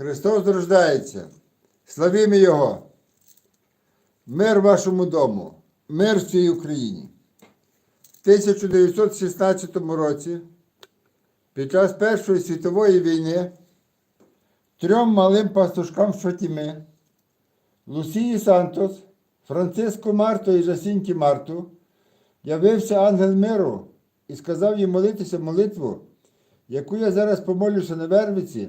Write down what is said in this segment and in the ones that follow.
Христос рождається. Славімо Його. Мир вашому дому, мир всій Україні. В 1916 році, під час Першої світової війни, трьом малим пастушкам Фатіми, Лусії Сантос, Франциско Марто і Жасінті Марту, явився ангел миру і сказав їм молитися молитву, яку я зараз помолюся на Вервиці,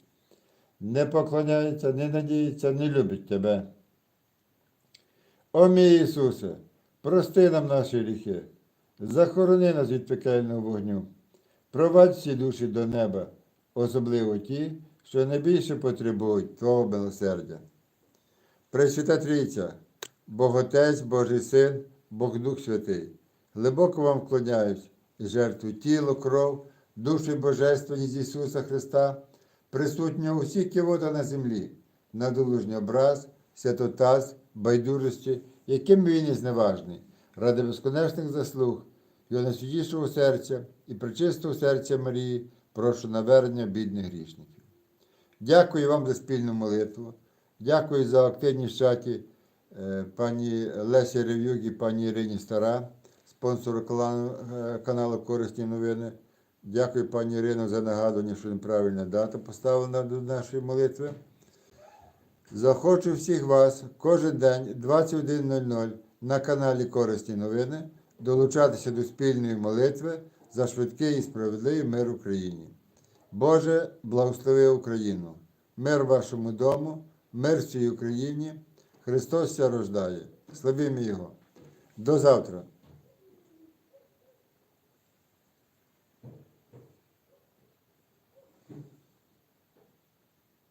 не поклоняється, не надіється, не любить Тебе. О мій Ісусе, прости нам наші гріхи, захорони нас від пекельного вогню, провадь всі душі до неба, особливо ті, що найбільше потребують Твого милосердя. Пресвята Трійця, Бог Отець, Божий Син, Бог Дух Святий, глибоко вам вклоняюсь жертву тіло, кров, душу і божественність Ісуса Христа, присутнього у всіх кивота на землі, надолужній образ, святотаз, байдужості, яким він і зневажний, ради безконечних заслуг, його найсвятішого серця і причистого серця Марії, прошу навернення бідних грішників. Дякую вам за спільну молитву. Дякую за активність в чаті е, пані Лесі Рев'юк і пані Ірині Стара, спонсору е, каналу Корисні новини. Дякую пані Ірино за нагадування, що неправильна дата поставлена до нашої молитви. Захочу всіх вас кожен день 21.00 на каналі Корисні новини долучатися до спільної молитви за швидкий і справедливий мир Україні. Боже, благослови Україну, мир вашому дому, мир всій Україні. Христос ся рождає. Славімо Його! До завтра.